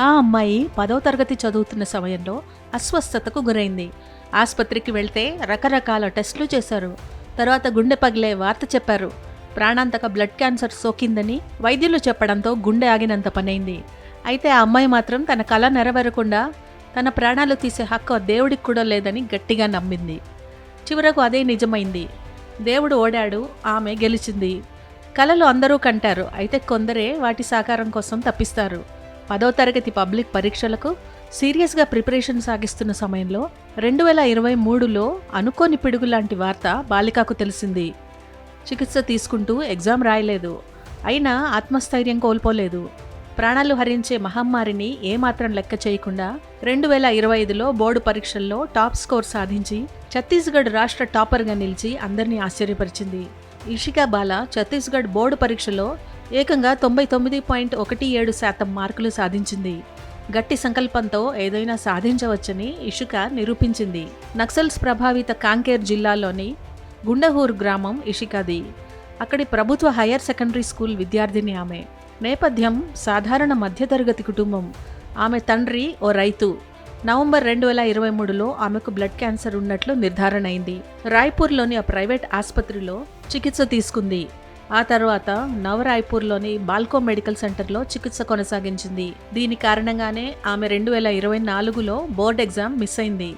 ఆ అమ్మాయి పదో తరగతి చదువుతున్న సమయంలో అస్వస్థతకు గురైంది. ఆసుపత్రికి వెళ్తే రకరకాల టెస్టులు చేశారు. తర్వాత గుండె పగిలే వార్త చెప్పారు. ప్రాణాంతక బ్లడ్ క్యాన్సర్ సోకిందని వైద్యులు చెప్పడంతో గుండె ఆగినంత పనైంది. అయితే ఆ అమ్మాయి మాత్రం తన కళ నెరవేరకుండా తన ప్రాణాలు తీసే హక్కు దేవుడికి కూడా లేదని గట్టిగా నమ్మింది. చివరకు అదే నిజమైంది. దేవుడు ఓడాడు ఆమె గెలిచింది. కళలు అందరూ కంటారు అయితే కొందరే వాటి సాకారం కోసం తప్పిస్తారు. పదో తరగతి పబ్లిక్ పరీక్షలకు సీరియస్గా ప్రిపరేషన్ సాగిస్తున్న సమయంలో రెండు వేల ఇరవై మూడులో అనుకోని పిడుగు లాంటి వార్త బాలికకు తెలిసింది. చికిత్స తీసుకుంటూ ఎగ్జామ్ రాయలేదు. అయినా ఆత్మస్థైర్యం కోల్పోలేదు. ప్రాణాలు హరించే మహమ్మారిని ఏమాత్రం లెక్క చేయకుండా రెండు వేల ఇరవై ఐదులో బోర్డు పరీక్షల్లో టాప్ స్కోర్ సాధించి ఛత్తీస్గఢ్ రాష్ట్ర టాపర్గా నిలిచి అందరినీ ఆశ్చర్యపరిచింది. ఇషికా బాల ఛత్తీస్గఢ్ బోర్డు పరీక్షలో ఏకంగా తొంభై తొమ్మిది పాయింట్ ఒకటి ఏడు శాతం మార్కులు సాధించింది. గట్టి సంకల్పంతో ఏదైనా సాధించవచ్చని ఇషుక నిరూపించింది. నక్సల్స్ ప్రభావిత కాంకేర్ జిల్లాలోని గుండహూర్ గ్రామం ఇషికాది. అక్కడి ప్రభుత్వ హైయర్ సెకండరీ స్కూల్ విద్యార్థిని ఆమె. నేపథ్యం సాధారణ మధ్యతరగతి కుటుంబం. ఆమె తండ్రి ఓ రైతు. నవంబర్ రెండు వేల ఇరవై మూడులో ఆమెకు బ్లడ్ క్యాన్సర్ ఉన్నట్లు నిర్ధారణ అయింది రాయ్పూర్లోని ఆ ప్రైవేట్ ఆసుపత్రిలో చికిత్స తీసుకుంది. ఆ తర్వాత నవరాయ్పూర్లోని బాల్కో మెడికల్ సెంటర్లో చికిత్స కొనసాగించింది. దీని కారణంగానే ఆమె రెండు వేల ఇరవై నాలుగులో బోర్డ్ ఎగ్జామ్ మిస్ అయింది.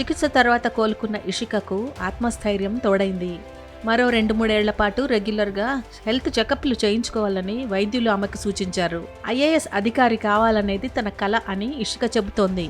చికిత్స తర్వాత కోలుకున్న ఇషికకు ఆత్మస్థైర్యం తోడైంది. మరో రెండు మూడేళ్ళ పాటు రెగ్యులర్గా హెల్త్ చెకప్లు చేయించుకోవాలని వైద్యులు ఆమెకు సూచించారు. ఐఏఎస్ అధికారి కావాలనేది తన కళ అని ఇషిక చెబుతోంది.